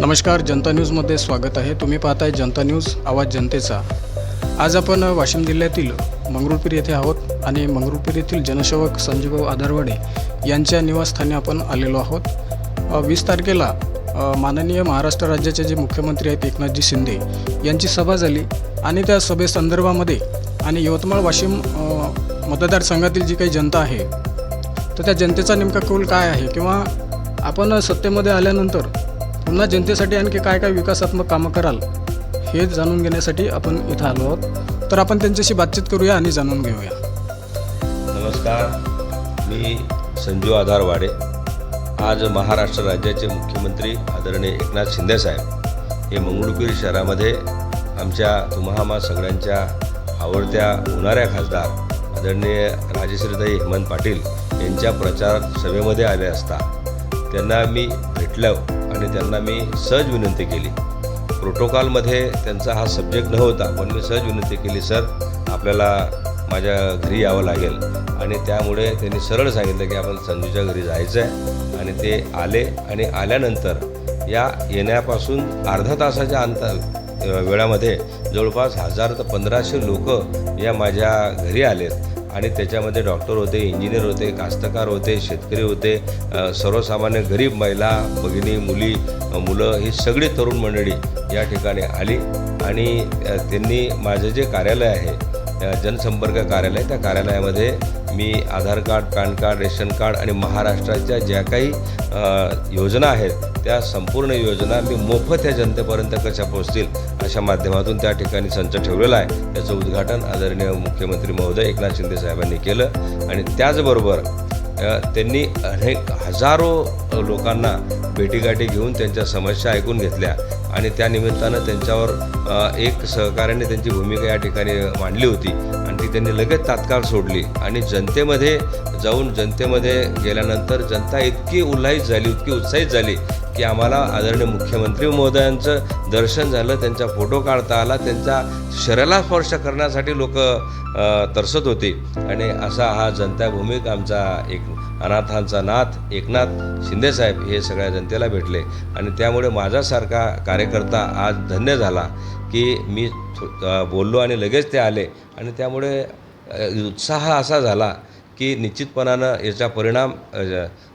नमस्कार जनता न्यूजमध्ये स्वागत आहे. तुम्ही पाहताय जनता न्यूज आवाज जनतेचा. आज आपण वाशिम जिल्ह्यातील मंगरुळपीर येथे आहोत आणि मंगरुळपीर येथील जनसेवक संजीवभाऊ आधारवाडे यांच्या निवासस्थानी आपण आलेलो आहोत. वीस तारखेला माननीय महाराष्ट्र राज्याचे जे मुख्यमंत्री आहेत एकनाथजी शिंदे यांची सभा झाली आणि त्या सभेसंदर्भामध्ये आणि यवतमाळ वाशिम मतदारसंघातील जी काही जनता आहे तर त्या जनतेचा नेमका कौल काय आहे? किंवा आपण सत्तेमध्ये आल्यानंतर पुन्हा जनतेसाठी आणखी काय काय विकासात्मक कामं कराल हे जाणून घेण्यासाठी आपण इथं आलो आहोत. तर आपण त्यांच्याशी बातचीत करूया आणि जाणून घेऊया. नमस्कार. मी संजू आधारवाडे. आज महाराष्ट्र राज्याचे मुख्यमंत्री आदरणीय एकनाथ शिंदेसाहेब हे मंगळूपीर शहरामध्ये आमच्या तुम्हामा सगळ्यांच्या आवडत्या होणाऱ्या खासदार आदरणीय राजेश्रीताई हेमंत पाटील यांच्या प्रचार सभेमध्ये आले असता त्यांना मी भेटलं आणि त्यांना मी सहज विनंती केली. प्रोटोकॉलमध्ये त्यांचा हा सब्जेक्ट न होता पण मी सहज विनंती केली सर आपल्याला माझ्या घरी यावं लागेल. आणि त्यामुळे त्यांनी सरळ सांगितलं की आपण संजूच्या घरी जायचं आहे आणि ते आले आणि आल्यानंतर या येण्यापासून अर्धा तासाच्या अंतर वेळामध्ये जवळपास हजार ते पंधराशे लोक या माझ्या घरी आलेत. आणि त्याच्यामध्ये डॉक्टर होते इंजिनियर होते कास्तकार होते शेतकरी होते सर्वसामान्य गरीब महिला भगिनी मुली मुलं ही सगळी तरुण मंडळी या ठिकाणी आली. आणि त्यांनी माझं जे कार्यालय आहे जनसंपर्क कार्यालय. त्या कार्यालयामध्ये मी Aadhaar card pan card ration card आणि महाराष्ट्राच्या ज्या काही योजना आहेत त्या संपूर्ण योजना मी मोफत या जनतेपर्यंत कशा पोहोचतील अशा माध्यमातून त्या ठिकाणी संच ठेवलेला आहे. त्याचं उद्घाटन आदरणीय मुख्यमंत्री महोदय एकनाथ शिंदे साहेबांनी केलं आणि त्याचबरोबर त्यांनी अनेक हजारो लोकांना भेटीगाठी घेऊन त्यांच्या समस्या ऐकून घेतल्या. आणि त्या निमित्तानं त्यांच्यावर एक सहकार्याने त्यांची भूमिका या ठिकाणी मांडली होती. आणि ती त्यांनी लगेच तात्काळ सोडली. आणि जनतेमध्ये जाऊन जनतेमध्ये गेल्यानंतर जनता इतकी उल्हाहित झाली इतकी उत्साहित झाली की आम्हाला आदरणीय मुख्यमंत्री महोदयांचं दर्शन झालं त्यांचा फोटो काढता आला त्यांचा शरीराला स्पर्श करण्यासाठी लोक तरसत होते. आणि असा हा जनता भूमिका आमचा एक अनाथांचा नाथ एकनाथ शिंदेसाहेब हे सगळ्या जनतेला भेटले. आणि त्यामुळे माझ्यासारखा कार्यकर्ता आज धन्य झाला की मी बोललो आणि लगेच ते आले. आणि त्यामुळे उत्साह असा झाला की निश्चितपणानं याचा परिणाम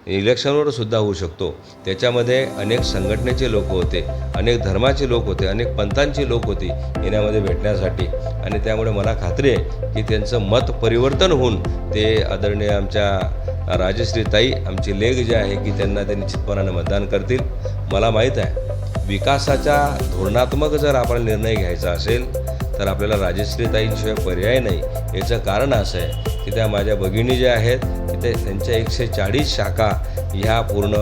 इलेक्शनवर सुद्धा होऊ शकतो. त्याच्यामध्ये अनेक संघटनेचे लोक होते अनेक धर्माचे लोक होते अनेक पंथांची लोक होती येण्यामध्ये भेटण्यासाठी. आणि त्यामुळे मला खात्री आहे की त्यांचं मत परिवर्तन होऊन ते आदरणीय आमच्या राजश्रीताई आमची लेख जे आहे की त्यांना ते निश्चितपणाने मतदान करतील. मला माहीत आहे विकासाच्या धोरणात्मक जर आपण निर्णय घ्यायचा असेल तर आपल्याला राजश्रीताईंशिवाय पर्याय नाही. याचं कारण असं आहे की त्या माझ्या भगिनी ज्या आहेत ते त्यांच्या एकशे चाळीस शाखा ह्या पूर्ण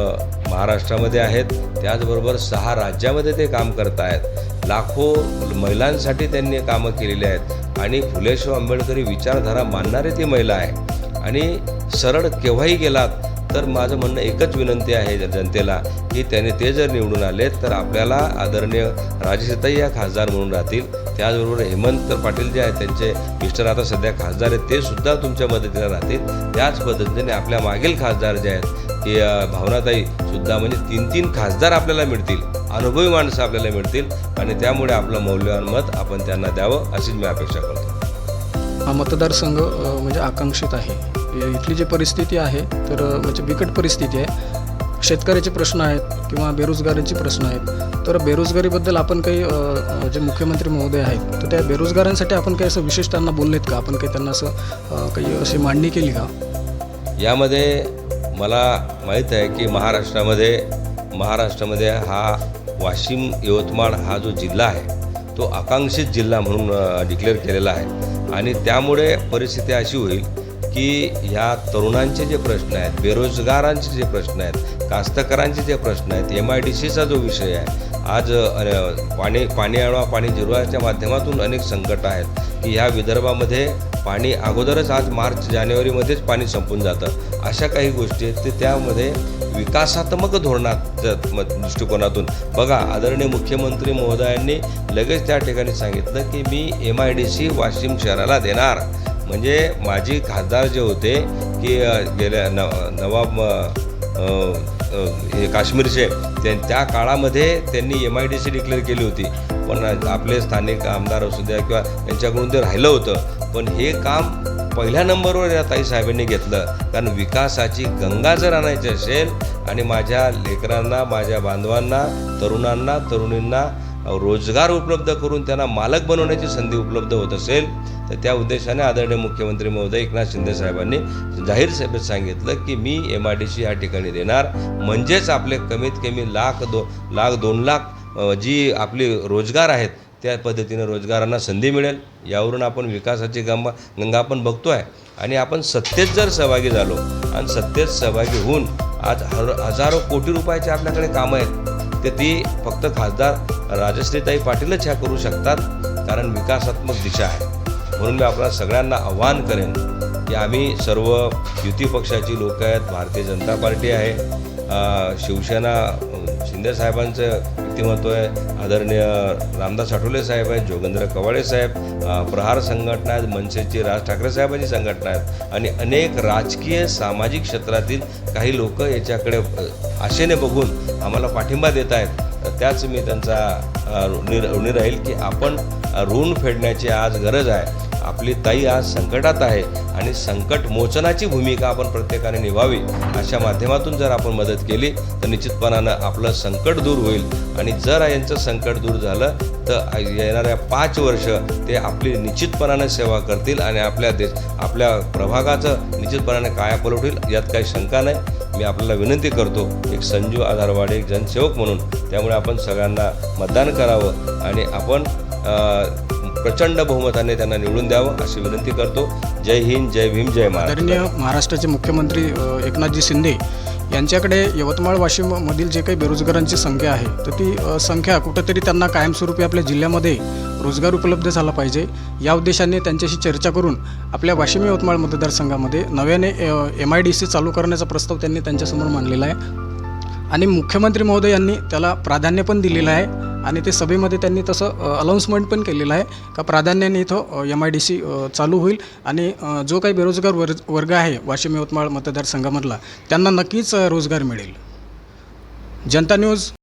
महाराष्ट्रामध्ये आहेत. त्याचबरोबर सहा राज्यामध्ये ते काम करत आहेत. लाखो महिलांसाठी त्यांनी कामं केलेली आहेत. आणि फुलेशाह आंबेडकरी विचारधारा मानणारी ती महिला आहे. आणि सरळ केव्हाही गेलात तर माझं म्हणणं एकच विनंती आहे जनतेला की त्याने ते जर निवडून आले तर आपल्याला आदरणीय राजश्रीताई या खासदार म्हणून राहतील. त्याचबरोबर हेमंत पाटील जे आहेत त्यांचे मिस्टर आता सध्या खासदार आहेत ते सुद्धा तुमच्या मदतीला राहतील. त्याच पद्धतीने आपल्या मागील खासदार जे आहेत की भावनाताई सुद्धा म्हणजे तीन तीन खासदार आपल्याला मिळतील. अनुभवी माणसं आपल्याला मिळतील. आणि त्यामुळे आपलं मौल्यवान मत आपण त्यांना द्यावं अशीच मी अपेक्षा करतो. हा मतदारसंघ म्हणजे आकांक्षित आहे. इथली जी परिस्थिती आहे तर म्हणजे बिकट परिस्थिती आहे. शेतकऱ्याचे प्रश्न आहेत किंवा बेरोजगारांचे प्रश्न आहेत. तर बेरोजगारीबद्दल आपण काही जे मुख्यमंत्री महोदय आहेत तर त्या बेरोजगारांसाठी आपण काही असं विशेष त्यांना बोललेत का? आपण काही त्यांना असं काही अशी मांडणी केली का? यामध्ये मला माहीत आहे की महाराष्ट्रामध्ये महाराष्ट्रामध्ये हा वाशिम यवतमाळ हा जो जिल्हा आहे तो आकांक्षित जिल्हा म्हणून डिक्लेअर केलेला आहे. आणि त्यामुळे परिस्थिती अशी होईल की ह्या तरुणांचे जे प्रश्न आहेत बेरोजगारांचे जे प्रश्न आहेत कास्तकारांचे जे प्रश्न आहेत एम आय डी सीचा जो विषय आहे आज पाणी पाणी आणवा पाणी जिरवाच्या माध्यमातून अनेक संकट आहेत की ह्या विदर्भामध्ये पाणी अगोदरच आज मार्च जानेवारीमध्येच पाणी संपून जातं. अशा काही गोष्टी आहेत ते त्यामध्ये विकासात्मक धोरणात म- दृष्टिकोनातून. बघा आदरणीय मुख्यमंत्री महोदयांनी लगेच त्या ठिकाणी सांगितलं की मी M I D C Washim शहराला देणार. म्हणजे माझी खासदार जे होते की गेल्या न नवाब हे काश्मीरचे त्यां त्या काळामध्ये त्यांनी M I D C declare केली होती. पण आपले स्थानिक आमदार असू द्या किंवा त्यांच्याकडून ते राहिलं होतं. पण हे काम पहिल्या नंबरवर या ताई साहेबांनी घेतलं. कारण विकासाची गंगा जर आणायची असेल आणि माझ्या लेकरांना माझ्या बांधवांना तरुणांना तरुणींना रोजगार उपलब्ध करून त्यांना मालक बनवण्याची संधी उपलब्ध होत असेल तर त्या उद्देशाने आदरणीय मुख्यमंत्री महोदय एकनाथ शिंदे साहेबांनी जाहीर सभेत सांगितलं की मी एम आय डी सी या ठिकाणी देणार. म्हणजेच आपले कमीत कमी लाख दो लाख दोन लाख जी आपली रोजगार आहेत त्या पद्धतीनं रोजगारांना संधी मिळेल. यावरून आपण विकासाची गंगा गंगा आपण बघतो आहे आणि आपण सत्तेत जर सहभागी झालो आणि सत्तेत सहभागी होऊन आज हर हजारो कोटी रुपयाचे आपल्याकडे कामं आहेत ते ती फक्त खासदार राजश्रीताई पाटीलच ह्या करू शकतात कारण विकासात्मक दिशा आहे. म्हणून मी आपल्या सगळ्यांना आव्हान करेन की आम्ही सर्व युती पक्षाची लोक आहेत भारतीय जनता पार्टी आहे. शिवसेना अ, शिंदे साहेबांचं व्यक्तिमत्व आहे. आदरणीय रामदास आठवले साहेब आहेत जोगेंद्र कवाळे साहेब प्रहार संघटना आहेत मनसेची राज ठाकरे साहेबांची संघटना आहेत आणि अनेक राजकीय सामाजिक क्षेत्रातील काही लोक याच्याकडे आशेने बघून आम्हाला पाठिंबा देत आहेत त्याच मी त्यांचा ऋणी ऋणी राहील की आपण ऋण फेडण्याची आज गरज आहे. आपली ताई आज संकटात आहे आणि संकट मोचनाची भूमिका आपण प्रत्येकाने निभावी. अशा माध्यमातून जर आपण मदत केली तर निश्चितपणानं आपलं संकट दूर होईल. आणि जर यांचं संकट दूर झालं तर येणाऱ्या पाच वर्ष ते आपली निश्चितपणाने सेवा करतील आणि आपल्या देश आपल्या प्रभागाचं निश्चितपणाने कायापलट होईल यात काही शंका नाही. मी आपल्याला विनंती करतो एक संजू आधारवाडे एक जनसेवक म्हणून त्यामुळे आपण सगळ्यांना मतदान करावं आणि आपण प्रचंड बहुमताने त्यांना निवडून द्यावं अशी विनंती करतो. जय हिंद जय भीम जय महाराष्ट्र. आदरणीय महाराष्ट्राचे मुख्यमंत्री एकनाथजी शिंदे यांच्याकडे यवतमाळ वाशिममधील जे काही बेरोजगारांची संख्या आहे तर ती संख्या कुठंतरी त्यांना कायमस्वरूपी आपल्या जिल्ह्यामध्ये रोजगार उपलब्ध झाला पाहिजे. या उद्देशाने त्यांच्याशी चर्चा करून आपल्या वाशिम यवतमाळ मतदारसंघामध्ये नव्याने एम आय डी सी चालू करण्याचा प्रस्ताव त्यांनी त्यांच्यासमोर मांडलेला आहे. आणि मुख्यमंत्री महोदय यांनी त्याला प्राधान्य पण दिलेलं आहे. आणि ते सभेमध्ये त्यांनी तसं अनाऊन्समेंट पण केलेलं आहे का प्राधान्याने इथं एम आय डी सी चालू होईल. आणि जो काही बेरोजगार वर्ग वर्ग आहे वाशिम यवतमाळ मतदारसंघामधला त्यांना नक्कीच रोजगार मिळेल. जनता न्यूज.